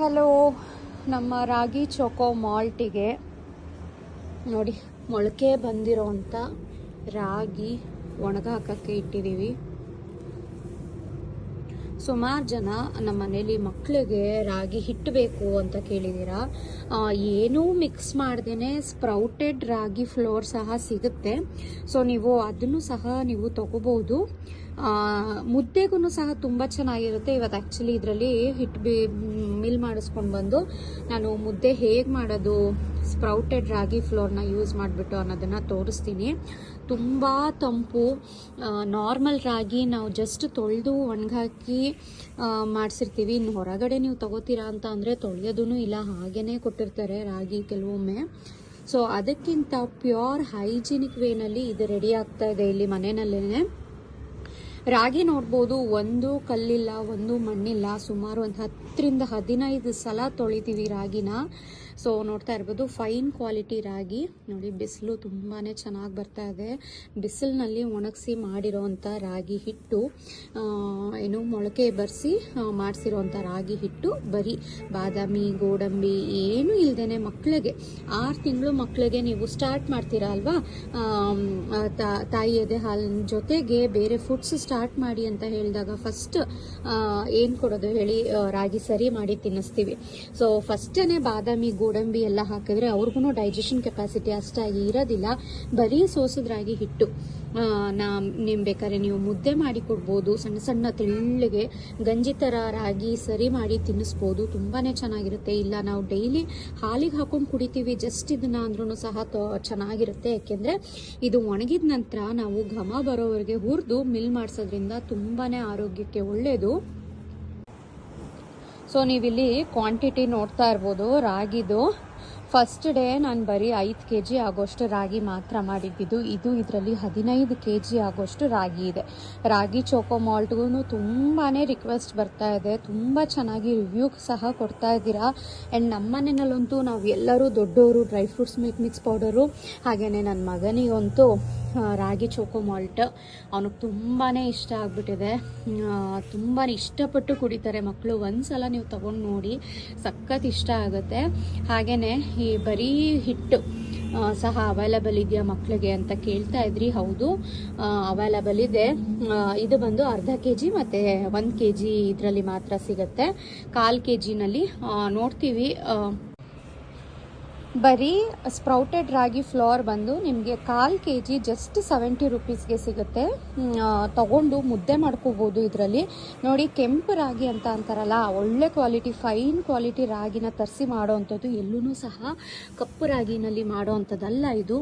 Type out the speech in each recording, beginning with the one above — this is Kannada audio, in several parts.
ಹಲೋ, ನಮ್ಮ ರಾಗಿ ಚೊಕೋ ಮಾಲ್ಟಿಗೆ. ನೋಡಿ, ಮೊಳಕೆ ಬಂದಿರೋಂಥ ರಾಗಿ ಒಣಗಾಕಕ್ಕೆ ಇಟ್ಟಿದ್ದೀವಿ. ಸುಮಾರು ಜನ ನಮ್ಮ ಮನೇಲಿ ಮಕ್ಕಳಿಗೆ ರಾಗಿ ಹಿಟ್ಟು ಬೇಕು ಅಂತ ಕೇಳಿದ್ದೀರಾ? ಏನೂ ಮಿಕ್ಸ್ ಮಾಡ್ದೇ ಸ್ಪ್ರೌಟೆಡ್ ರಾಗಿ ಫ್ಲೋರ್ ಸಹ ಸಿಗುತ್ತೆ. ಸೊ, ನೀವು ಅದನ್ನು ಸಹ ನೀವು ತಗೋಬೋದು ಮುದ್ದೆಗೂ ಸಹ ತುಂಬ ಚೆನ್ನಾಗಿರುತ್ತೆ. ಇವತ್ತು ಆ್ಯಕ್ಚುಲಿ ಇದರಲ್ಲಿ ಹಿಟ್ಟು ಬಿ ಮಿಲ್ ಮಾಡಿಸ್ಕೊಂಡು ಬಂದು, ನಾನು ಮುದ್ದೆ ಹೇಗೆ ಮಾಡೋದು ಸ್ಪ್ರೌಟೆಡ್ ರಾಗಿ ಫ್ಲೋರ್ನ ಯೂಸ್ ಮಾಡಿಬಿಟ್ಟು ಅನ್ನೋದನ್ನು ತೋರಿಸ್ತೀನಿ. ತುಂಬ ತಂಪು ನಾರ್ಮಲ್ ರಾಗಿ ನಾವು ಜಸ್ಟ್ ತೊಳೆದು ಒಣಗಾಕಿ ಮಾಡಿಸಿರ್ತೀವಿ. ಇನ್ನು ಹೊರಗಡೆ ನೀವು ತಗೋತೀರಾ ಅಂತ ಅಂದರೆ ತೊಳೆಯೋದೂ ಇಲ್ಲ ಹಾಗೇ ಕೊಟ್ಟಿರ್ತಾರೆ ರಾಗಿ ಕೆಲವೊಮ್ಮೆ. ಸೊ ಅದಕ್ಕಿಂತ ಪ್ಯೂರ್ ಹೈಜಿನಿಕ್ ವೇನಲ್ಲಿ ಇದು ರೆಡಿ ಆಗ್ತಾ ಇದೆ ಇಲ್ಲಿ ಮನೆಯಲ್ಲೇ ರಾಗಿ ನೋಡ್ಬೋದು ಒಂದು ಕಲ್ಲಿಲ್ಲ ಒಂದು ಮಣ್ಣಿಲ್ಲ. ಸುಮಾರು ಒಂದು ಹತ್ತರಿಂದ ಹದಿನೈದು ಸಲ ತೊಳಿತೀವಿ ರಾಗಿನ. ಸೊ ನೋಡ್ತಾ ಇರ್ಬೋದು ಫೈನ್ ಕ್ವಾಲಿಟಿ ರಾಗಿ. ನೋಡಿ, ಬಿಸಿಲು ತುಂಬಾ ಚೆನ್ನಾಗಿ ಬರ್ತಾ ಇದೆ. ಬಿಸಿಲಿನಲ್ಲಿ ಒಣಗಿಸಿ ಮಾಡಿರೋವಂಥ ರಾಗಿ ಹಿಟ್ಟು ಏನು ಮೊಳಕೆ ಬರೆಸಿ ಮಾಡಿಸಿರೋವಂಥ ರಾಗಿ ಹಿಟ್ಟು, ಬರೀ ಬಾದಾಮಿ, ಗೋಡಂಬಿ, ಏನೂ ಇಲ್ಲದೇ ಮಕ್ಕಳಿಗೆ ಆರು ತಿಂಗಳು ಮಕ್ಕಳಿಗೆ ನೀವು ಸ್ಟಾರ್ಟ್ ಮಾಡ್ತೀರಾ ಅಲ್ವಾ? ತಾಯಿ ಎದೆ ಹಾಲಿನ ಜೊತೆಗೆ ಬೇರೆ ಫುಡ್ಸ್ ಸ್ಟಾರ್ಟ್ ಮಾಡಿ ಅಂತ ಹೇಳಿದಾಗ ಫಸ್ಟ್ ಏನು ಕೊಡೋದು ಹೇಳಿ ರಾಗಿ ಸರಿ ಮಾಡಿ ತಿನ್ನಿಸ್ತೀವಿ. ಸೊ ಫಸ್ಟೇ ಬಾದಾಮಿ ಗೋಡಂಬಿ ಎಲ್ಲ ಹಾಕಿದ್ರೆ ಅವ್ರಿಗೂ ಡೈಜೆಷನ್ ಕೆಪಾಸಿಟಿ ಅಷ್ಟಾಗಿ ಇರೋದಿಲ್ಲ. ಬರೀ ಸೋಸಿದ್ರಾಗಿ ರಾಗಿ ಹಿಟ್ಟು ನಾ ನಿಮ್ಮ ಬೇಕಾದ್ರೆ ನೀವು ಮುದ್ದೆ ಮಾಡಿ ಕೊಡ್ಬೋದು. ಸಣ್ಣ ಸಣ್ಣ ತೆಳ್ಳಗೆ ಗಂಜಿ ಥರ ರಾಗಿ ಸರಿ ಮಾಡಿ ತಿನ್ನಿಸ್ಬೋದು. ತುಂಬಾ ಚೆನ್ನಾಗಿರುತ್ತೆ. ಇಲ್ಲ, ನಾವು ಡೈಲಿ ಹಾಲಿಗೆ ಹಾಕೊಂಡು ಕುಡಿತೀವಿ. ಜಸ್ಟ್ ಇದನ್ನ ಅಂದ್ರೂ ಸಹ ಚೆನ್ನಾಗಿರುತ್ತೆ. ಯಾಕೆಂದರೆ ಇದು ಒಣಗಿದ ನಂತರ ನಾವು ಘಮ ಬರೋವರೆಗೆ ಹುರಿದು ಮಿಲ್ ಮಾಡಿಸೋದ್ರಿಂದ ತುಂಬಾ ಆರೋಗ್ಯಕ್ಕೆ ಒಳ್ಳೆಯದು ಸೊ ನೀವಿಲ್ಲಿ ಕ್ವಾಂಟಿಟಿ ನೋಡ್ತಾ ಇರ್ಬೋದು. ರಾಗಿದು ಫಸ್ಟ್ ಡೇ ನಾನು ಬರೀ ಐದು ಕೆ ಜಿ ಆಗೋಷ್ಟು ರಾಗಿ ಮಾತ್ರ ಮಾಡಿದ್ದಿದ್ದು ಇದು ಇದರಲ್ಲಿ ಹದಿನೈದು ಕೆ ಜಿ ಆಗೋಷ್ಟು ರಾಗಿ ಇದೆ. ರಾಗಿ ಚೋಕೋ ಮಾಲ್ಟ್ಗೂ ತುಂಬಾ ರಿಕ್ವೆಸ್ಟ್ ಬರ್ತಾ ಇದೆ. ತುಂಬ ಚೆನ್ನಾಗಿ ರಿವ್ಯೂ ಸಹ ಕೊಡ್ತಾ ಇದ್ದೀರಾ. ಆ್ಯಂಡ್ ನಮ್ಮ ಮನೆಯಲ್ಲಂತೂ ನಾವು ಎಲ್ಲರೂ ದೊಡ್ಡವರು dry fruits milk mix powder ಹಾಗೆಯೇ ನನ್ನ ಮಗನಿಗಂತೂ ರಾಗಿ ಚೋಕೋ ಮಾಲ್ಟ್. ಅವನಿಗೆ ತುಂಬಾ ಇಷ್ಟ ಆಗ್ಬಿಟ್ಟಿದೆ. ತುಂಬಾ ಇಷ್ಟಪಟ್ಟು ಕುಡಿತಾರೆ ಮಕ್ಕಳು ಒಂದ್ಸಲ ನೀವು ತಗೊಂಡು ನೋಡಿ, ಸಖತ್ ಇಷ್ಟ ಆಗುತ್ತೆ. ಹಾಗೆಯೇ ಈ ಬರೀ ಹಿಟ್ಟು ಸಹ ಅವೈಲಬಲ್ ಇದೆಯಾ ಮಕ್ಕಳಿಗೆ ಅಂತ ಕೇಳ್ತಾ ಇದ್ರಿ, ಹೌದು. ಅವೈಲಬಲ್ ಇದೆ. ಇದು ಬಂದು ಅರ್ಧ ಕೆ ಜಿ ಮತ್ತು ಒಂದು ಕೆ ಜಿ ಇದರಲ್ಲಿ ಮಾತ್ರ ಸಿಗುತ್ತೆ. ಕಾಲು ಕೆ ಜಿನಲ್ಲಿ ನೋಡ್ತೀವಿ. ಬರೀ ಸ್ಪ್ರೌಟೆಡ್ ರಾಗಿ ಫ್ಲೋರ್ ಬಂದು ನಿಮಗೆ ಕಾಲು ಕೆ ಜಿ ಜಸ್ಟ್ ಸೆವೆಂಟಿ ರುಪೀಸ್ಗೆ ಸಿಗುತ್ತೆ. ತಗೊಂಡು ಮುದ್ದೆ ಮಾಡ್ಕೋಬೋದು ಇದರಲ್ಲಿ. ನೋಡಿ, ಕೆಂಪು ರಾಗಿ ಅಂತ ಅಂತಾರಲ್ಲ, ಒಳ್ಳೆ ಕ್ವಾಲಿಟಿ ಫೈನ್ ಕ್ವಾಲಿಟಿ ರಾಗಿನ ತರಿಸಿ ಮಾಡೋವಂಥದ್ದು ಎಲ್ಲೂ ಸಹ ಕಪ್ಪು ರಾಗಿನಲ್ಲಿ ಮಾಡೋವಂಥದ್ದಲ್ಲ ಇದು.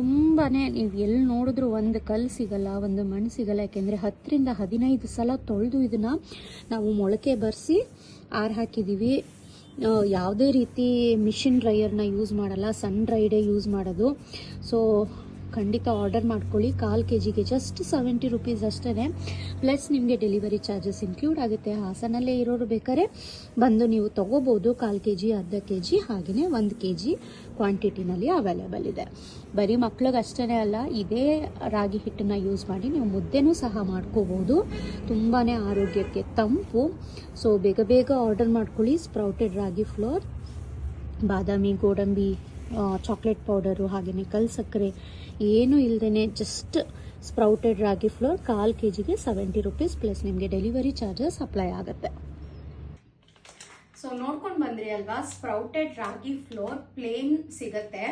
ತುಂಬಾ ನೀವು ಎಲ್ಲಿ ನೋಡಿದ್ರು ಒಂದು ಕಲ್ಲು ಸಿಗಲ್ಲ, ಒಂದು ಮಣ್ಣು ಸಿಗಲ್ಲ, ಯಾಕೆಂದರೆ ಹತ್ತರಿಂದ ಹದಿನೈದು ಸಲ ತೊಳೆದು ಇದನ್ನು ನಾವು ಮೊಳಕೆ ಬರೆಸಿ ಆರು ಹಾಕಿದ್ದೀವಿ ಯಾವುದೇ ರೀತಿ ಮಿಷಿನ್ ಡ್ರೈಯರ್ನ ಯೂಸ್ ಮಾಡಲ್ಲ ಸನ್ ಡ್ರೈಡೇ ಯೂಸ್ ಮಾಡೋದು. ಸೊ ಖಂಡಿತ ಆರ್ಡರ್ ಮಾಡ್ಕೊಳ್ಳಿ. ಕಾಲು ಕೆ ಜಿಗೆ ಜಸ್ಟ್ ಸೆವೆಂಟಿ ರುಪೀಸ್ ಅಷ್ಟೇ ಪ್ಲಸ್ ನಿಮಗೆ ಡೆಲಿವರಿ ಚಾರ್ಜಸ್ ಇನ್ಕ್ಲೂಡ್ ಆಗುತ್ತೆ. ಹಾಸನಲ್ಲೇ ಇರೋರು ಬೇಕಾದ್ರೆ ಬಂದು ನೀವು ತೊಗೋಬೋದು. ಕಾಲು ಕೆ ಜಿ ಅರ್ಧ ಕೆ ಜಿ ಹಾಗೆಯೇ ಒಂದು ಕೆ ಜಿ ಕ್ವಾಂಟಿಟಿನಲ್ಲಿ ಅವೈಲೇಬಲ್ ಇದೆ. ಬರೀ ಮಕ್ಳಿಗೆ ಅಷ್ಟೇ ಅಲ್ಲ, ಇದೇ ರಾಗಿ ಹಿಟ್ಟನ್ನು ಯೂಸ್ ಮಾಡಿ ನೀವು ಮುದ್ದೆನೂ ಸಹ ಮಾಡ್ಕೋಬೋದು. ತುಂಬಾ ಆರೋಗ್ಯಕ್ಕೆ ತಂಪು. ಸೊ ಬೇಗ ಬೇಗ ಆರ್ಡರ್ ಮಾಡ್ಕೊಳ್ಳಿ. ಸ್ಪ್ರೌಟೆಡ್ ರಾಗಿ ಫ್ಲೋರ್ ಬಾದಾಮಿ, ಗೋಡಂಬಿ ಚಾಕ್ಲೇಟ್ ಪೌಡರು ಹಾಗೆಯೇ ಕಲ್ ಸಕ್ಕರೆ ಏನೂ ಇಲ್ಲದೇ ಜಸ್ಟ್ ಸ್ಪ್ರೌಟೆಡ್ ರಾಗಿ ಫ್ಲೋರ್ ಕಾಲು ಕೆ ಜಿಗೆ ಸೆವೆಂಟಿ ರುಪೀಸ್ ಪ್ಲಸ್ ನಿಮಗೆ ಡೆಲಿವರಿ ಚಾರ್ಜಸ್ ಅಪ್ಲೈ ಆಗುತ್ತೆ. ಸೊ ನೋಡ್ಕೊಂಡು ಬಂದ್ರಿ ಅಲ್ವಾ? ಸ್ಪ್ರೌಟೆಡ್ ರಾಗಿ ಫ್ಲೋರ್ ಪ್ಲೇನ್ ಸಿಗತ್ತೆ.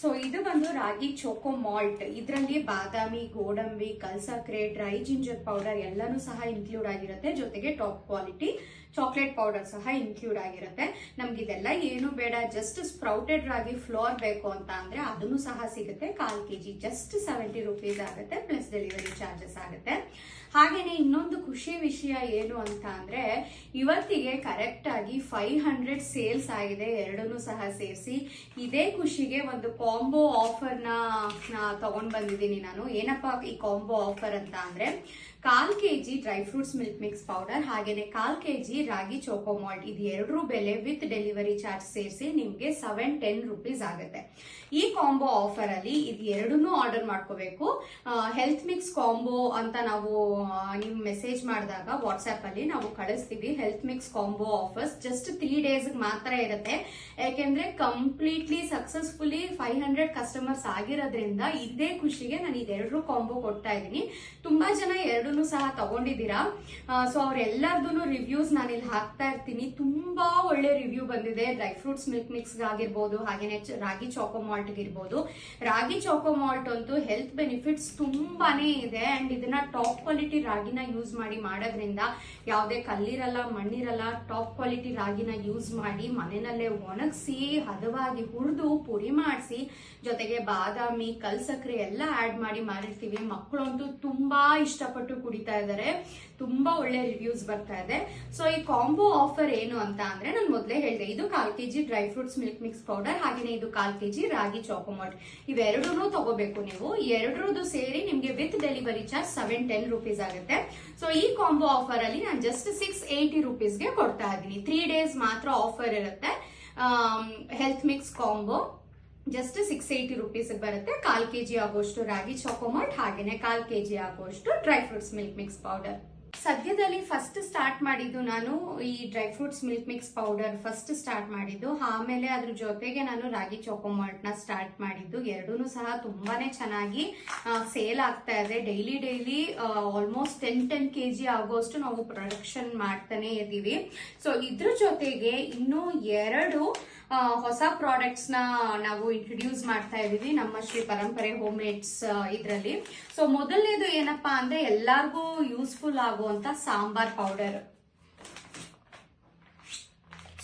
ಸೊ ಇದು ಬಂದು ರಾಗಿ ಚೋಕೋ ಮಾಲ್ಟ್ ಇದರಲ್ಲಿ ಬಾದಾಮಿ, ಗೋಡಂಬಿ, ಕಲ್ಸಕ್ರೆ ಡ್ರೈ ಜಿಂಜರ್ ಪೌಡರ್ ಎಲ್ಲನೂ ಸಹ ಇನ್ಕ್ಲೂಡ್ ಆಗಿರುತ್ತೆ. ಜೊತೆಗೆ ಟಾಪ್ ಕ್ವಾಲಿಟಿ ಚಾಕ್ಲೇಟ್ ಪೌಡರ್ ಸಹ ಇನ್ಕ್ಲೂಡ್ ಆಗಿರುತ್ತೆ. ನಮ್ಗೆ ಇದೆಲ್ಲ ಏನು ಬೇಡ. ಜಸ್ಟ್ ಸ್ಪ್ರೌಟೆಡ್ ರಾಗಿ ಫ್ಲೋರ್ ಬೇಕು ಅಂತ ಅಂದ್ರೆ ಅದನ್ನು ಸಹ ಸಿಗುತ್ತೆ. ಕಾಲ್ K G just seventy rupees ಆಗುತ್ತೆ. ಪ್ಲಸ್ ಡೆಲಿವರಿ ಚಾರ್ಜಸ್ ಆಗುತ್ತೆ. ಹಾಗೇನೆ ಇನ್ನೊಂದು ಖುಷಿ ವಿಷಯ ಏನು ಅಂತ ಅಂದ್ರೆ, ಇವತ್ತಿಗೆ ಕರೆಕ್ಟ್ ಆಗಿ ಫೈವ್ ಹಂಡ್ರೆಡ್ ಸೇಲ್ಸ್ ಆಗಿದೆ, ಎರಡನ್ನೂ ಸಹ ಸೇರಿಸಿ. ಇದೇ ಖುಷಿಗೆ ಒಂದು ಕಾಂಬೋ ಆಫರ್ನ ತಗೊಂಡ್ ಬಂದಿದ್ದೀನಿ ನಾನು. ಏನಪ್ಪಾ ಈ ಕಾಂಬೋ ಆಫರ್ ಅಂತ ಅಂದ್ರೆ ಕಾಲ್ K G dry fruits milk mix powder ಹಾಗೆಯೇ ಕಾಲ್ K G ragi choco malt ಇದು ಎರಡರೂ ಬೆಲೆ ವಿತ್ ಡೆಲಿವರಿ ಚಾರ್ಜ್ ಸೇರಿಸಿ ನಿಮಗೆ ಸೆವೆನ್, ಟೆನ್ ರುಪೀಸ್ ಆಗುತ್ತೆ. ಈ ಕಾಂಬೋ ಆಫರ್ ಅಲ್ಲಿ ಇದು ಎರಡನ್ನೂ ಆರ್ಡರ್ ಮಾಡ್ಕೋಬೇಕು. ಹೆಲ್ತ್ ಮಿಕ್ಸ್ ಕಾಂಬೋ ಅಂತ ನಾವು ನೀವು ಮೆಸೇಜ್ ಮಾಡಿದಾಗ ವಾಟ್ಸ್ಆಪ್ ಅಲ್ಲಿ ನಾವು ಕಳಿಸ್ತೀವಿ. Health mix combo offers just three days ಮಾತ್ರ ಇರುತ್ತೆ. ಯಾಕೆಂದ್ರೆ completely successfully five hundred customers ಆಗಿರೋದ್ರಿಂದ ಇದೇ ಖುಷಿಗೆ ನಾನು ಇದೆರಡರೂ ಕಾಂಬೋ ಕೊಡ್ತಾ ಇದ್ದೀನಿ. ತುಂಬಾ ಜನ ಎರಡನ್ನೂ ಸಹ ತಗೊಂಡಿದ್ದೀರಾ? ಸೊ ಅವ್ರೆಲ್ಲರದೂ ರಿವ್ಯೂಸ್ ನಾನು ಇಲ್ಲಿ ಹಾಕ್ತಾ ಇರ್ತೀನಿ. ತುಂಬಾ ಒಳ್ಳೆ ರಿವ್ಯೂ ಬಂದಿದೆ. ಡ್ರೈ ಫ್ರೂಟ್ಸ್ ಮಿಲ್ಕ್ ಮಿಕ್ಸ್ ಆಗಿರ್ಬೋದು ಹಾಗೇನೆ ರಾಗಿ ಚಾಕೋ ಮಾಲ್ಟ್ ಇರ್ಬೋದು ರಾಗಿ ಚಾಕೋ ಮಾಲ್ಟ್ ಅಂತೂ ಹೆಲ್ತ್ ಬೆನಿಫಿಟ್ಸ್ ತುಂಬಾನೇ ಇದೆ. ಅಂಡ್ ಇದನ್ನ ಟಾಪ್ ಕ್ವಾಲಿಟಿ ರಾಗಿನ ಯೂಸ್ ಮಾಡಿ ಮಾಡೋದ್ರಿಂದ ಯಾವುದೇ ಕಲ್ಲಿರಲ್ಲ, ಮಣ್ಣಿರಲ್ಲ ಟಾಪ್ ಕ್ವಾಲಿಟಿ ರಾಗಿನ ಯೂಸ್ ಮಾಡಿ ಮನೆಯಲ್ಲೇ ಒಣಗಿಸಿ, ಹದವಾಗಿ ಹುರಿದು ಪುಡಿ ಮಾಡಿಸಿ, ಜೊತೆಗೆ ಬಾದಾಮಿ ಕಲ್ಸಕ್ರೆ ಎಲ್ಲ ಆಡ್ ಮಾಡಿ ಮಾಡಿರ್ತೀವಿ. ಮಕ್ಕಳಂತೂ ತುಂಬಾ ಇಷ್ಟಪಟ್ಟು ಕುಡಿತಾ ಇದ್ದಾರೆ ತುಂಬಾ ಒಳ್ಳೆ ರಿವ್ಯೂಸ್ ಬರ್ತಾ ಇದೆ. ಸೊ ಈ ಕಾಂಬೋ ಆಫರ್ ಏನು ಅಂತ ಅಂದ್ರೆ ನಾನು ಮೊದಲೇ ಹೇಳಿದೆ, ಇದು ಕಾಲ್ KG dry fruits milk mix powder ಹಾಗೇನೆ ಇದು ಕಾಲ್ ಕೆಜಿ ರಾಗಿ ಚಾಕೋಮಾಟ್ ಇವೆರಡೂ ತಗೋಬೇಕು ನೀವು. ಎರಡರದು ಸೇರಿ ನಿಮಗೆ with delivery charge seven ten rupees ಆಗುತ್ತೆ. ಸೊ ಈ ಕಾಂಬೋ ಆಫರ್ ಅಲ್ಲಿ ನಾನು ಜಸ್ಟ್ ಸಿಕ್ಸ್ ಏಯ್ಟಿ ರುಪೀಸ್ಗೆ ಕೊಡ್ತಾ ಇದ್ದೀನಿ. ತ್ರೀ ಡೇಸ್ ಮಾತ್ರ ಆಫರ್ ಇರುತ್ತೆ. Health mix combo just six eighty rupees ಬರುತ್ತೆ. ಕಾಲ್ ಕೆಜಿ ಆಗೋಷ್ಟು ರಾಗಿ ಚಾಕೋಮಾಟ್ ಹಾಗೇನೆ ಕಾಲ್ ಕೆಜಿ ಆಗೋಷ್ಟು dry fruits milk mix powder ಸದ್ಯದಲ್ಲಿ ಫಸ್ಟ್ ಸ್ಟಾರ್ಟ್ ಮಾಡಿದ್ದು ನಾನು ಈ dry fruits milk mix powder first start ಮಾಡಿದ್ದು. ಆಮೇಲೆ ಅದ್ರ ಜೊತೆಗೆ ನಾನು ರಾಗಿ ಚಾಕೋಮಾಲ್ಟ್ನ ಸ್ಟಾರ್ಟ್ ಮಾಡಿದ್ದು. ಎರಡೂ ಸಹ ತುಂಬಾನೇ ಚೆನ್ನಾಗಿ ಸೇಲ್ ಆಗ್ತಾ ಇದೆ. Daily daily almost ten ten K G ಆಗೋಷ್ಟು ನಾವು ಪ್ರೊಡಕ್ಷನ್ ಮಾಡ್ತಾನೆ ಇದ್ದೀವಿ. ಸೊ ಇದ್ರ ಜೊತೆಗೆ ಇನ್ನೂ ಎರಡು ಹೊಸ ಪ್ರಾಡಕ್ಟ್ಸ್ನ ನಾವು ಇಂಟ್ರೊಡ್ಯೂಸ್ ಮಾಡ್ತಾ ಇದೀವಿ ನಮ್ಮ ಶ್ರೀ ಪರಂಪರೆ ಹೋಮ್ ಮೇಡ್ಸ್ ಇದರಲ್ಲಿ. ಸೊ ಮೊದಲನೇದು ಏನಪ್ಪಾ ಅಂದ್ರೆ ಎಲ್ಲಾರ್ಗೂ ಯೂಸ್ಫುಲ್ ಆಗುವಂತ ಸಾಂಬಾರ್ ಪೌಡರ್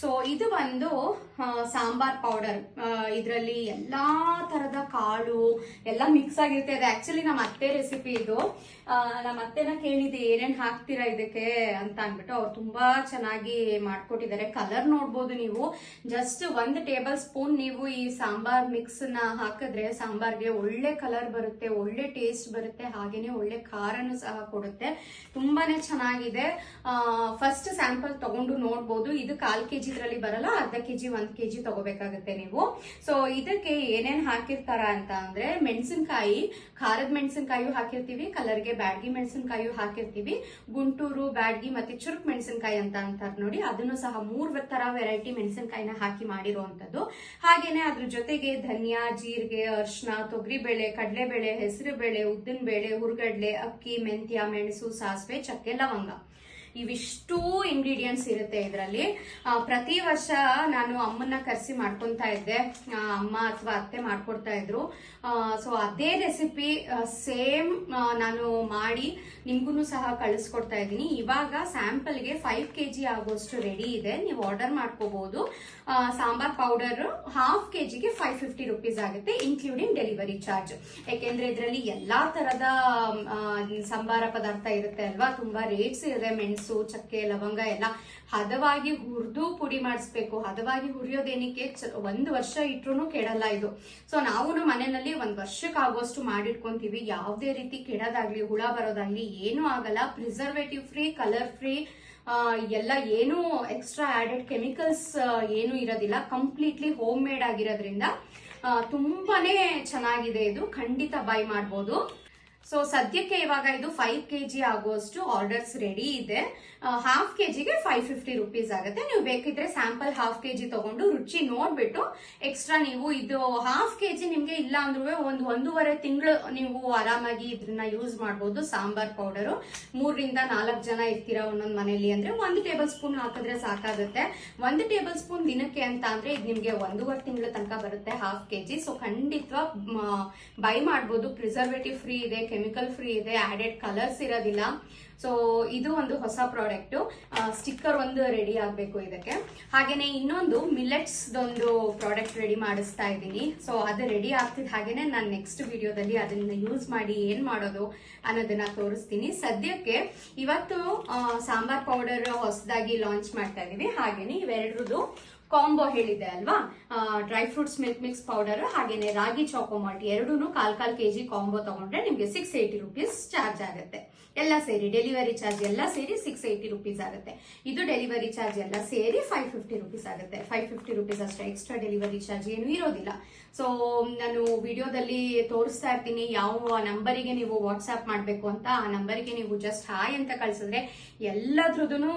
ಸೊ ಇದು ಒಂದು ಸಾಂಬಾರ್ ಪೌಡರ್ ಇದರಲ್ಲಿ ಎಲ್ಲಾ ತರದ ಕಾಳು ಎಲ್ಲ ಮಿಕ್ಸ್ ಆಗಿರುತ್ತೆ. ಅದು ಆಕ್ಚುಲಿ ನಮ್ಮ ಅತ್ತೆ ರೆಸಿಪಿ ಇದು. ನಮ್ಮ ಅತ್ತೆನ ಕೇಳಿದೆ, ಏನೇನ್ ಹಾಕ್ತೀರಾ ಇದಕ್ಕೆ? ಅಂತ ಅಂದ್ಬಿಟ್ಟು ಅವ್ರು ತುಂಬಾ ಚೆನ್ನಾಗಿ ಮಾಡ್ಕೊಟ್ಟಿದ್ದಾರೆ. ಕಲರ್ ನೋಡ್ಬೋದು ನೀವು. ಜಸ್ಟ್ ಒಂದು ಟೇಬಲ್ ಸ್ಪೂನ್ ನೀವು ಈ ಸಾಂಬಾರ್ ಮಿಕ್ಸ್ನ ಹಾಕಿದ್ರೆ ಸಾಂಬಾರ್ಗೆ ಒಳ್ಳೆ ಕಲರ್ ಬರುತ್ತೆ, ಒಳ್ಳೆ ಟೇಸ್ಟ್ ಬರುತ್ತೆ, ಹಾಗೇನೆ ಒಳ್ಳೆ ಖಾರನು ಸಹ ಕೊಡುತ್ತೆ. ತುಂಬಾನೇ ಚೆನ್ನಾಗಿದೆ. ಫಸ್ಟ್ ಸ್ಯಾಂಪಲ್ ತಗೊಂಡು ನೋಡ್ಬೋದು. ಇದು ಕಾಲ್ ಕೆಜಿ ಇದ್ರಲ್ಲಿ ಬರಲ್ಲ, ಅರ್ಧ ಕೆಜಿ, ಒಂದ್ ಕೆಜಿ ತಗೋಬೇಕಾಗತ್ತೆ ನೀವು. ಸೊ ಇದಕ್ಕೆ ಏನೇನ್ ಹಾಕಿರ್ತಾರ ಅಂತ ಅಂದ್ರೆ ಮೆಣಸಿನಕಾಯಿ, ಖಾರದ ಮೆಣಸಿನಕಾಯಿ ಹಾಕಿರ್ತೀವಿ, ಕಲರ್ಗೆ ಬ್ಯಾಡ್ಗಿ ಮೆಣಸಿನಕಾಯಿ ಹಾಕಿರ್ತೀವಿ, ಗುಂಟೂರು, ಬ್ಯಾಡ್ಗಿ ಮತ್ತೆ ಚುರುಕ್ ಮೆಣಸಿನಕಾಯಿ ಅಂತ ಅಂತಾರೆ ನೋಡಿ. ಅದನ್ನು ಸಹ ಮೂರ್ ತರ ವೆರೈಟಿ ಮೆಣಸಿನಕಾಯಿನ ಹಾಕಿ ಮಾಡಿರುವಂತದ್ದು ಹಾಗೇನೆ ಅದ್ರ ಜೊತೆಗೆ ಧನಿಯಾ, ಜೀರಿಗೆ ಅರ್ಶಿನ ತೊಗರಿಬೇಳೆ ಬೇಳೆ ಉದ್ದಿನ ಬೇಳೆ ಹುರ್ಗಡ್ಲೆ, ಅಕ್ಕಿ, ಮೆಂತ್ಯ, ಮೆಣಸು, ಸಾಸಿವೆ, ಚಕ್ಕೆ, ಲವಂಗ. ಇವಿಷ್ಟು ಇಂಗ್ರೀಡಿಯೆಂಟ್ಸ್ ಇರುತ್ತೆ ಇದರಲ್ಲಿ. ಪ್ರತಿ ವರ್ಷ ನಾನು ಅಮ್ಮನ್ನ ಕರೆಸಿ ಮಾಡ್ಕೊತಾ ಇದ್ದೆ. ಅಮ್ಮ ಅಥವಾ ಅತ್ತೆ ಮಾಡ್ಕೊಡ್ತಾ ಇದ್ರು. ಸೊ ಅದೇ ರೆಸಿಪಿ ಸೇಮ್ ನಾನು ಮಾಡಿ ನಿಮ್ಗೂ ಸಹ ಕಳಿಸ್ಕೊಡ್ತಾ ಇದ್ದೀನಿ. ಇವಾಗ ಸ್ಯಾಂಪಲ್ಗೆ ಫೈವ್ ಕೆ ಜಿ ಆಗೋಷ್ಟು ರೆಡಿ ಇದೆ. ನೀವು ಆರ್ಡರ್ ಮಾಡ್ಕೋಬಹುದು ಸಾಂಬಾರ್ ಪೌಡರ್ ಹಾಫ್ ಕೆ ಜಿಗೆ ಫೈವ್ ಫಿಫ್ಟಿ ರುಪೀಸ್ ಆಗುತ್ತೆ ಇನ್ಕ್ಲೂಡಿಂಗ್ ಡೆಲಿವರಿ ಚಾರ್ಜ್ ಯಾಕೆಂದ್ರೆ ಇದರಲ್ಲಿ ಎಲ್ಲಾ ತರದ ಸಾಂಬಾರ ಪದಾರ್ಥ ಇರುತ್ತೆ ಅಲ್ವಾ? ತುಂಬಾ ರೇಟ್ಸ್ ಇದೆ, ಮೆಣಸು ಚಕ್ಕೆ ಲವಂಗ ಎಲ್ಲ ಹದವಾಗಿ ಹುರಿದು ಪುಡಿ ಮಾಡಿಸ್ಬೇಕು. ಹದವಾಗಿ ಹುರಿಯೋದೇನಕ್ಕೆ ಒಂದು ವರ್ಷ ಇಟ್ರು ಕೆಡಲ್ಲ ಇದು. ಸೊ ನಾವು ಮನೆಯಲ್ಲಿ ಒಂದ್ ವರ್ಷಕ್ಕೆ ಆಗೋಷ್ಟು ಮಾಡಿಟ್ಕೊಂತೀವಿ. ಯಾವುದೇ ರೀತಿ ಕೆಡೋದಾಗ್ಲಿ, ಹುಳ ಬರೋದಾಗ್ಲಿ ಏನೂ ಆಗಲ್ಲ. ಪ್ರಿಸರ್ವೇಟಿವ್ ಫ್ರೀ ಕಲರ್ ಫ್ರೀ ಎಲ್ಲ ಏನು ಎಕ್ಸ್ಟ್ರಾ ಆಡೆಡ್ ಕೆಮಿಕಲ್ಸ್ ಏನು ಇರೋದಿಲ್ಲ. ಕಂಪ್ಲೀಟ್ಲಿ ಹೋಮ್ ಮೇಡ್ ಆಗಿರೋದ್ರಿಂದ ತುಂಬಾನೇ ಚೆನ್ನಾಗಿದೆ ಇದು. ಖಂಡಿತ ಬೈ ಮಾಡ್ಬೋದು. ಸೊ ಸದ್ಯಕ್ಕೆ ಇವಾಗ ಇದು ಫೈವ್ ಕೆ ಜಿ ಆಗುವಷ್ಟು ಆರ್ಡರ್ಸ್ ರೆಡಿ ಇದೆ. ಹಾಫ್ ಕೆ ಜಿಗೆ ಫೈವ್ ಫಿಫ್ಟಿ ರುಪೀಸ್ ಆಗುತ್ತೆ. ನೀವು ಬೇಕಿದ್ರೆ ಸ್ಯಾಂಪಲ್ ಹಾಫ್ ಕೆ ಜಿ ತಗೊಂಡು ರುಚಿ ನೋಡ್ಬಿಟ್ಟು ಎಕ್ಸ್ಟ್ರಾ ನೀವು ಇದು ಹಾಫ್ ಕೆ ಜಿ ನಿಮ್ಗೆ ಇಲ್ಲ ಅಂದ್ರೂ ಒಂದು ಒಂದೂವರೆ ತಿಂಗಳು ನೀವು ಆರಾಮಾಗಿ ಇದನ್ನ ಯೂಸ್ ಮಾಡಬಹುದು ಸಾಂಬಾರ್ ಪೌಡರು ಮೂರರಿಂದ ನಾಲ್ಕು ಜನ ಇರ್ತೀರಾ ಒಂದೊಂದು ಮನೆಯಲ್ಲಿ ಅಂದ್ರೆ ಒಂದು ಟೇಬಲ್ ಸ್ಪೂನ್ ಹಾಕಿದ್ರೆ ಸಾಕಾಗುತ್ತೆ. ಒಂದು ಟೇಬಲ್ ಸ್ಪೂನ್ ದಿನಕ್ಕೆ ಅಂತ ಅಂದ್ರೆ ಇದು ನಿಮ್ಗೆ ಒಂದೂವರೆ ತಿಂಗಳ ತನಕ ಬರುತ್ತೆ ಹಾಫ್ ಕೆ ಜಿ ಸೊ ಖಂಡಿತ ಬೈ ಮಾಡ್ಬೋದು. ಪ್ರಿಸರ್ವೇಟಿವ್ ಫ್ರೀ ಇದೆ. ಕೆಮಿಕಲ್ ಫ್ರೀ ಇದೆ ಆಡೆಡ್ ಕಲರ್ಸ್ ಇರೋದಿಲ್ಲ. ಸೊ ಇದು ಒಂದು ಹೊಸ ಪ್ರಾಡಕ್ಟ್ ಸ್ಟಿಕ್ಕರ್ ಒಂದು ರೆಡಿ ಆಗಬೇಕು ಇದಕ್ಕೆ. ಹಾಗೇನೆ ಇನ್ನೊಂದು ಮಿಲೆಟ್ಸ್ ಒಂದು ಪ್ರಾಡಕ್ಟ್ ರೆಡಿ ಮಾಡಿಸ್ತಾ ಇದ್ದೀನಿ. ಸೊ ಅದು ರೆಡಿ ಆಗ್ತಿದ್ ಹಾಗೇನೆ ನಾನು ನೆಕ್ಸ್ಟ್ ವಿಡಿಯೋದಲ್ಲಿ ಅದನ್ನ ಯೂಸ್ ಮಾಡಿ ಏನ್ ಮಾಡೋದು ಅನ್ನೋದನ್ನ ತೋರಿಸ್ತೀನಿ. ಸದ್ಯಕ್ಕೆ ಇವತ್ತು ಸಾಂಬಾರ್ ಪೌಡರ್ ಹೊಸದಾಗಿ ಲಾಂಚ್ ಮಾಡ್ತಾ ಇದೀವಿ ಹಾಗೇನೆ ಇವೆರಡರದು ಕಾಂಬೋ ಹೇಳಿದೆ ಅಲ್ವಾ? Dry fruits milk mix powder ಹಾಗೇನೆ ರಾಗಿ ಚಾಕೋಮಾಟ್ ಎರಡೂ ಕಾಲ್ ಕಾಲ್ ಕೆಜಿ ಕಾಂಬೋ ತಗೊಂಡ್ರೆ ನಿಮ್ಗೆ ಸಿಕ್ಸ್ ಏಯ್ಟಿ ರುಪೀಸ್ ಚಾರ್ಜ್ ಆಗುತ್ತೆ. ಎಲ್ಲ ಸೇರಿ ಡೆಲಿವರಿ ಚಾರ್ಜ್ ಎಲ್ಲ ಸೇರಿ ಸಿಕ್ಸ್ ಏಯ್ಟಿ ರುಪೀಸ್ ಆಗುತ್ತೆ. ಇದು ಡೆಲಿವರಿ ಚಾರ್ಜ್ ಎಲ್ಲ ಸೇರಿ ಫೈವ್ ಫಿಫ್ಟಿ ರುಪೀಸ್ ಆಗುತ್ತೆ. ಫೈವ್ ಫಿಫ್ಟಿ ರುಪೀಸ್ ಅಷ್ಟೇ ಎಕ್ಸ್ಟ್ರಾ ಡೆಲಿವರಿ ಚಾರ್ಜ್ ಏನು ಇರೋದಿಲ್ಲ. ಸೊ ನಾನು ವಿಡಿಯೋದಲ್ಲಿ ತೋರಿಸ್ತಾ ಇರ್ತೀನಿ, ಯಾವ ನಂಬರಿಗೆ ನೀವು ವಾಟ್ಸ್ಆಪ್ ಮಾಡಬೇಕು ಅಂತ, ಆ ನಂಬರಿಗೆ ನೀವು ಜಸ್ಟ್ ಹಾಯ್ ಅಂತ ಕಳ್ಸಿದ್ರೆ ಎಲ್ಲದ್ರದ್ದು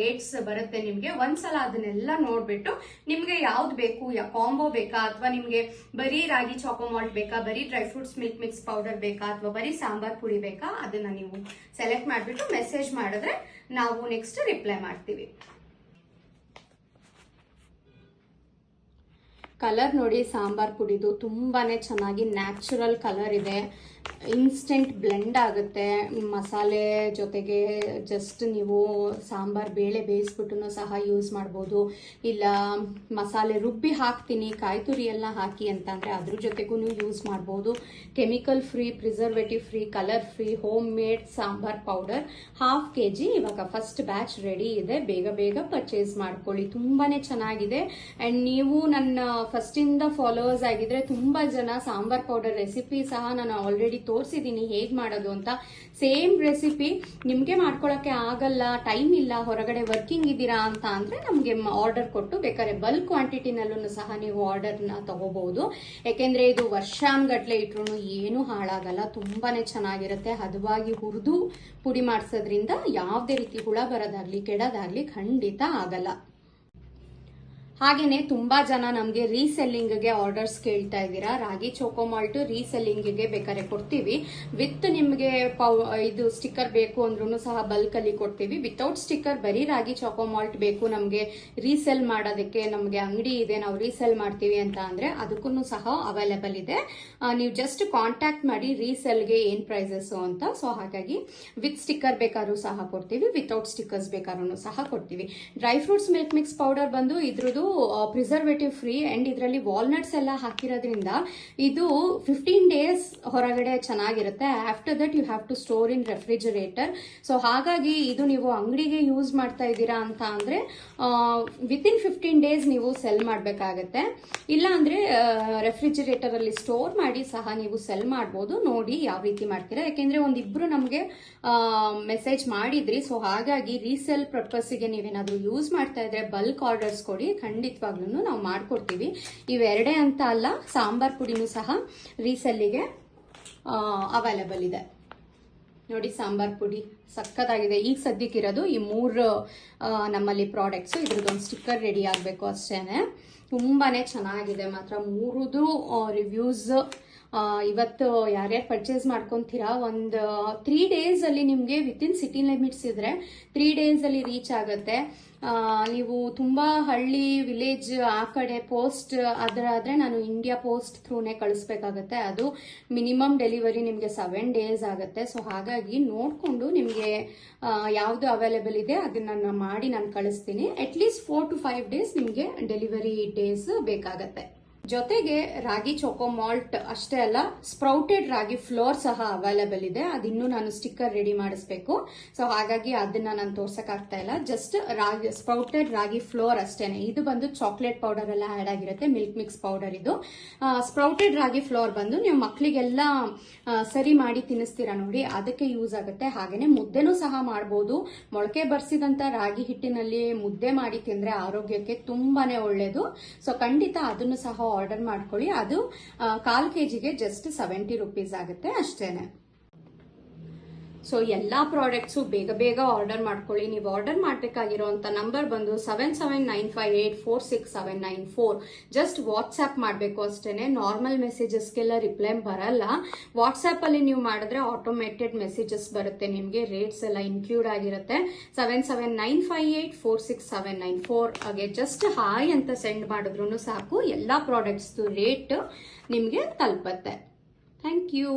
ರೇಟ್ಸ್ ಬರುತ್ತೆ ನಿಮಗೆ. ಒಂದ್ಸಲ ಅದನ್ನೆಲ್ಲ ನೋಡ್ಬಿಟ್ಟು ನಿಮ್ಗೆ ಯಾವ್ದು ಬೇಕು, ಯಾ ಕಾಂಬೋ ಬೇಕಾ? ಅಥವಾ ನಿಮ್ಗೆ ಬರೀ ರಾಗಿ ಚಾಕೋ ಮಾಲ್ಟ್ ಬೇಕಾ? ಬರೀ dry fruits milk mix powder ಬೇಕಾ? ಅಥವಾ ಬರೀ ಸಾಂಬಾರ್ ಪುಡಿ ಬೇಕಾ? ಅದನ್ನ ನೀವು ಸೆಲೆಕ್ಟ್ ಮಾಡಿಬಿಟ್ಟು ಮೆಸೇಜ್ ಮಾಡಿದ್ರೆ ನಾವು ನೆಕ್ಸ್ಟ್ ರಿಪ್ಲೈ ಮಾಡ್ತೀವಿ. ಕಲರ್ ನೋಡಿ ಸಾಂಬಾರ್ ಪುಡಿದು ತುಂಬಾನೇ ಚೆನ್ನಾಗಿ ನ್ಯಾಚುರಲ್ ಕಲರ್ ಇದೆ. ಇನ್ಸ್ಟೆಂಟ್ ಬ್ಲೆಂಡ್ ಆಗುತ್ತೆ. ಮಸಾಲೆ ಜೊತೆಗೆ ಜಸ್ಟ್ ನೀವು ಸಾಂಬಾರ್, ಬೇಳೆ ಬೇಯಿಸ್ಬಿಟ್ಟು ಸಹ ಯೂಸ್ ಮಾಡ್ಬೋದು. ಇಲ್ಲ ಮಸಾಲೆ ರುಬ್ಬಿ ಹಾಕ್ತೀನಿ, ಕಾಯಿ ತುರಿ ಎಲ್ಲ ಹಾಕಿ ಅಂತಂದರೆ ಅದ್ರ ಜೊತೆಗೂ ಯೂಸ್ ಮಾಡ್ಬೋದು. Chemical free preservative free colour free home made sambar powder half K G ಇವಾಗ ಫಸ್ಟ್ ಬ್ಯಾಚ್ ರೆಡಿ ಇದೆ. ಬೇಗ ಬೇಗ ಪರ್ಚೇಸ್ ಮಾಡ್ಕೊಳ್ಳಿ. ತುಂಬಾನೇ ಚೆನ್ನಾಗಿದೆ. ಅಂಡ್ ನೀವು ನನ್ನ ಫಸ್ಟಿಂದ ಫಾಲೋವರ್ಸ್ ಆಗಿದ್ರೆ ತುಂಬಾ ಜನ ಸಾಂಬಾರ್ ಪೌಡರ್ ರೆಸಿಪಿ ಸಹ ನಾನು ಆಲ್ರೆಡಿ ತೋರಿಸಿದ್ದೀನಿ ಹೇಗ್ ಮಾಡೋದು ಅಂತ. ಸೇಮ್ ರೆಸಿಪಿ ನಿಮಗೆ ಮಾಡ್ಕೊಳಕ್ಕೆ ಆಗಲ್ಲ ಟೈಮ್ ಇಲ್ಲ, ಹೊರಗಡೆ ವರ್ಕಿಂಗ್ ಇದ್ದೀರಾ ಅಂತ ಅಂದ್ರೆ ನಮಗೆ ಆರ್ಡರ್ ಕೊಟ್ಟು ಬೇಕಾದ್ರೆ ಬಲ್ಕ್ ಕ್ವಾಂಟಿಟಿನಲ್ಲೂ ಸಹ ನೀವು ಆರ್ಡರ್ನ ತಗೋಬಹುದು. ಯಾಕೆಂದ್ರೆ ಇದು ವರ್ಷಾನ್ಗಟ್ಲೆ ಇಟ್ರೂ ಏನು ಹಾಳಾಗಲ್ಲ, ತುಂಬಾನೇ ಚೆನ್ನಾಗಿರುತ್ತೆ. ಹದವಾಗಿ ಹುರಿದು ಪುಡಿ ಮಾಡಿಸೋದ್ರಿಂದ ಯಾವುದೇ ರೀತಿ ಹುಳ ಬರೋದಾಗ್ಲಿ, ಕೆಡೋದಾಗ್ಲಿ ಖಂಡಿತ ಆಗಲ್ಲ. ಹಾಗೇನೆ ತುಂಬಾ ಜನ ನಮಗೆ ರೀಸೆಲ್ಲಿಂಗ್ಗೆ ಆರ್ಡರ್ಸ್ ಕೇಳ್ತಾ ಇದ್ದೀರಾ. ರಾಗಿ ಚೋಕೋ ಮಾಲ್ಟ್ ರೀಸೆಲ್ಲಿಂಗ್ಗೆ ಬೇಕಾದ್ರೆ ಕೊಡ್ತೀವಿ. ವಿತ್ ನಿಮಗೆ ಇದು ಸ್ಟಿಕ್ಕರ್ ಬೇಕು ಅಂದ್ರೂ ಸಹ ಬಲ್ಕ್ ಅಲ್ಲಿ ಕೊಡ್ತೀವಿ. ವಿತೌಟ್ ಸ್ಟಿಕ್ಕರ್ ಬರೀ ರಾಗಿ ಚೋಕೋ ಮಾಲ್ಟ್ ಬೇಕು ನಮಗೆ ರೀಸೆಲ್ ಮಾಡೋದಕ್ಕೆ ನಮಗೆ ಅಂಗಡಿ ಇದೆ, ನಾವು ರೀಸೆಲ್ ಮಾಡ್ತೀವಿ ಅಂತ ಅಂದ್ರೆ ಅದಕ್ಕೂ ಸಹ ಅವೈಲೇಬಲ್ ಇದೆ. ನೀವು ಜಸ್ಟ್ ಕಾಂಟ್ಯಾಕ್ಟ್ ಮಾಡಿ ರೀಸೆಲ್ಗೆ ಏನ್ ಪ್ರೈಸಸ್ ಅಂತ. ಸೊ ಹಾಗಾಗಿ ವಿತ್ ಸ್ಟಿಕ್ಕರ್ ಬೇಕಾದ್ರೂ ಸಹ ಕೊಡ್ತೀವಿ. ವಿತೌಟ್ ಸ್ಟಿಕ್ಕರ್ಸ್ ಬೇಕಾದ್ರೂ ಸಹ ಕೊಡ್ತೀವಿ. Dry fruits milk mix powder ಬಂದು ಇದ್ರದ್ದು ಪ್ರಿಸರ್ವೇಟಿವ್ ಫ್ರೀ ಅಂಡ್ ಇದರಲ್ಲಿ ವಾಲ್ನಟ್ಸ್ ಎಲ್ಲ ಹಾಕಿರೋದ್ರಿಂದ ಇದು ಫಿಫ್ಟೀನ್ ಡೇಸ್ ಹೊರಗಡೆ ಚೆನ್ನಾಗಿರುತ್ತೆ. After that you have to store in refrigerator so ಹಾಗಾಗಿ ಇದು ನೀವು ಅಂಗಡಿಗೆ ಯೂಸ್ ಮಾಡ್ತಾ ಇದ್ದೀರಾ ಅಂತ ಅಂದರೆ ವಿತಿನ್ ಫಿಫ್ಟೀನ್ ಡೇಸ್ ನೀವು ಸೆಲ್ ಮಾಡಬೇಕಾಗತ್ತೆ. ಇಲ್ಲ ಅಂದ್ರೆ ಸ್ಟೋರ್ ಮಾಡಿ ಸಹ ನೀವು ಸೆಲ್ ಮಾಡ್ಬೋದು. ನೋಡಿ ಯಾವ ರೀತಿ ಮಾಡ್ತೀರಾ. ಯಾಕೆಂದರೆ ಒಂದಿಬ್ಬರು ನಮಗೆ ಮೆಸೇಜ್ ಮಾಡಿದ್ರಿ. ಸೊ ಹಾಗಾಗಿ ರೀಸೆಲ್ ಪರ್ಪಸ್ಗೆ ನೀವೇನಾದರೂ ಯೂಸ್ ಮಾಡ್ತಾ ಇದ್ರೆ ಬಲ್ಕ್ ಆರ್ಡರ್ಸ್ ಕೊಡಿ. ಖಂಡಿತವಾಗ್ಲೂ ನಾವು ಮಾಡ್ಕೊಡ್ತೀವಿ. ಇವೆರಡೇ ಅಂತ ಅಲ್ಲ, ಸಾಂಬಾರ್ ಪುಡಿನೂ ಸಹ ರೀಸೆಲ್ಲಿಗೆ ಅವೈಲೇಬಲ್ ಇದೆ. ನೋಡಿ, ಸಾಂಬಾರ್ ಪುಡಿ ಸಕ್ಕತ್ತಾಗಿದೆ. ಈಗ ಸದ್ಯಕ್ಕಿರೋದು ಈ ಮೂರು ನಮ್ಮಲ್ಲಿ ಪ್ರಾಡಕ್ಟ್ಸು ಇದ್ರದ್ದೊಂದು ಸ್ಟಿಕ್ಕರ್ ರೆಡಿ ಆಗಬೇಕು ಅಷ್ಟೇ ತುಂಬಾನೇ ಚೆನ್ನಾಗಿದೆ. ಮಾತ್ರ ಮೂರುದು ರಿವ್ಯೂಸ್ ಇವತ್ತು ಯಾರ್ಯಾರು ಪರ್ಚೇಸ್ ಮಾಡ್ಕೊಂತೀರಾ? ಒಂದು ತ್ರೀ ಡೇಸ್ ಅಲ್ಲಿ ನಿಮಗೆ ವಿತಿನ್ ಸಿಟಿ ಲಿಮಿಟ್ಸ್ ಇದ್ರೆ ತ್ರೀ ಅಲ್ಲಿ ರೀಚ್ ಆಗುತ್ತೆ. ನೀವು ತುಂಬಾ ಹಳ್ಳಿ ವಿಲೇಜ್ ಆ ಕಡೆ ಪೋಸ್ಟ್ ಅದರಾದ್ರೆ ನಾನು ಇಂಡಿಯಾ ಪೋಸ್ಟ್ ಥ್ರೂನೇ ಕಳಿಸ್ಬೇಕಾಗತ್ತೆ. ಅದು ಮಿನಿಮಮ್ ಡೆಲಿವರಿ ನಿಮಗೆ ಸೆವೆನ್ ಡೇಸ್ ಆಗುತ್ತೆ. ಸೊ ಹಾಗಾಗಿ ನೋಡಿಕೊಂಡು ನಿಮಗೆ ಯಾವುದು ಅವೈಲೇಬಲ್ ಇದೆ ಅದನ್ನ ನಾನು ಮಾಡಿ ನಾನು ಕಳಿಸ್ತೀನಿ. At least four to five days ನಿಮಗೆ ಡೆಲಿವರಿ ಡೇಸ್ ಬೇಕಾಗತ್ತೆ. ಜೊತೆಗೆ ರಾಗಿ ಚೋಕೋ ಮಾಲ್ಟ್ ಅಷ್ಟೇ ಅಲ್ಲ, ಸ್ಪ್ರೌಟೆಡ್ ರಾಗಿ ಫ್ಲೋರ್ ಸಹ ಅವೈಲೇಬಲ್ ಇದೆ. ಅದಿನ್ನೂ ನಾನು ಸ್ಟಿಕ್ಕರ್ ರೆಡಿ ಮಾಡಿಸ್ಬೇಕು. ಸೊ ಹಾಗಾಗಿ ಅದನ್ನ ನಾನು ತೋರ್ಸಕ್ ಆಗ್ತಾ ಇಲ್ಲ. Just ragi, sprouted ragi flour ಅಷ್ಟೇನೆ. ಇದು ಬಂದು ಚಾಕ್ಲೇಟ್ ಪೌಡರ್ ಎಲ್ಲ ಆಡ್ ಆಗಿರುತ್ತೆ. ಮಿಲ್ಕ್ ಮಿಕ್ಸ್ ಪೌಡರ್ ಇದು. ಸ್ಪ್ರೌಟೆಡ್ ರಾಗಿ ಫ್ಲೋರ್ ಬಂದು ನೀವು ಮಕ್ಕಳಿಗೆಲ್ಲ ಸರಿ ಮಾಡಿ ತಿನ್ನಿಸ್ತೀರಾ ನೋಡಿ, ಅದಕ್ಕೆ ಯೂಸ್ ಆಗುತ್ತೆ. ಹಾಗೇನೆ ಮುದ್ದೆನೂ ಸಹ ಮಾಡಬಹುದು ಮೊಳಕೆ ಬರ್ಸಿದಂತ ರಾಗಿ ಹಿಟ್ಟಿನಲ್ಲಿ ಮುದ್ದೆ ಮಾಡಿ ತಿಂದ್ರೆ ಆರೋಗ್ಯಕ್ಕೆ ತುಂಬಾನೇ ಒಳ್ಳೇದು. ಸೊ ಖಂಡಿತ ಅದನ್ನು ಸಹ ಆರ್ಡರ್ ಮಾಡ್ಕೊಳ್ಳಿ. ಅದು ಕಾಲು ಕೆ ಕೆಜಿಗೆ ಜಸ್ಟ್ ಸೆವೆಂಟಿ ರುಪೀಸ್ ಆಗುತ್ತೆ ಅಷ್ಟೇನೆ. ಸೊ ಎಲ್ಲಾ ಪ್ರಾಡಕ್ಟ್ಸು ಬೇಗ ಬೇಗ ಆರ್ಡರ್ ಮಾಡ್ಕೊಳ್ಳಿ. ನೀವು ಆರ್ಡರ್ ಮಾಡಬೇಕಾಗಿರೋಂಥ ನಂಬರ್ ಬಂದು seven seven nine five eight four six seven nine four just WhatsApp ಮಾಡಬೇಕು ಅಷ್ಟೇನೆ. ನಾರ್ಮಲ್ ಮೆಸೇಜಸ್ಗೆಲ್ಲ ರಿಪ್ಲೈ ಬರಲ್ಲ. ವಾಟ್ಸ್ಆ್ಯಪಲ್ಲಿ ನೀವು ಮಾಡಿದ್ರೆ ಆಟೋಮೇಟೆಡ್ ಮೆಸೇಜಸ್ ಬರುತ್ತೆ. ನಿಮಗೆ ರೇಟ್ಸ್ ಎಲ್ಲ ಇನ್ಕ್ಲೂಡ್ ಆಗಿರುತ್ತೆ. Seven seven nine five eight four six seven nine four ಹಾಗೆ ಜಸ್ಟ್ ಹಾಯ್ ಅಂತ ಸೆಂಡ್ ಮಾಡಿದ್ರು ಸಾಕು. ಎಲ್ಲ ಪ್ರಾಡಕ್ಟ್ಸ್ದು ರೇಟ್ ನಿಮಗೆ ತಲುಪತ್ತೆ. Thank you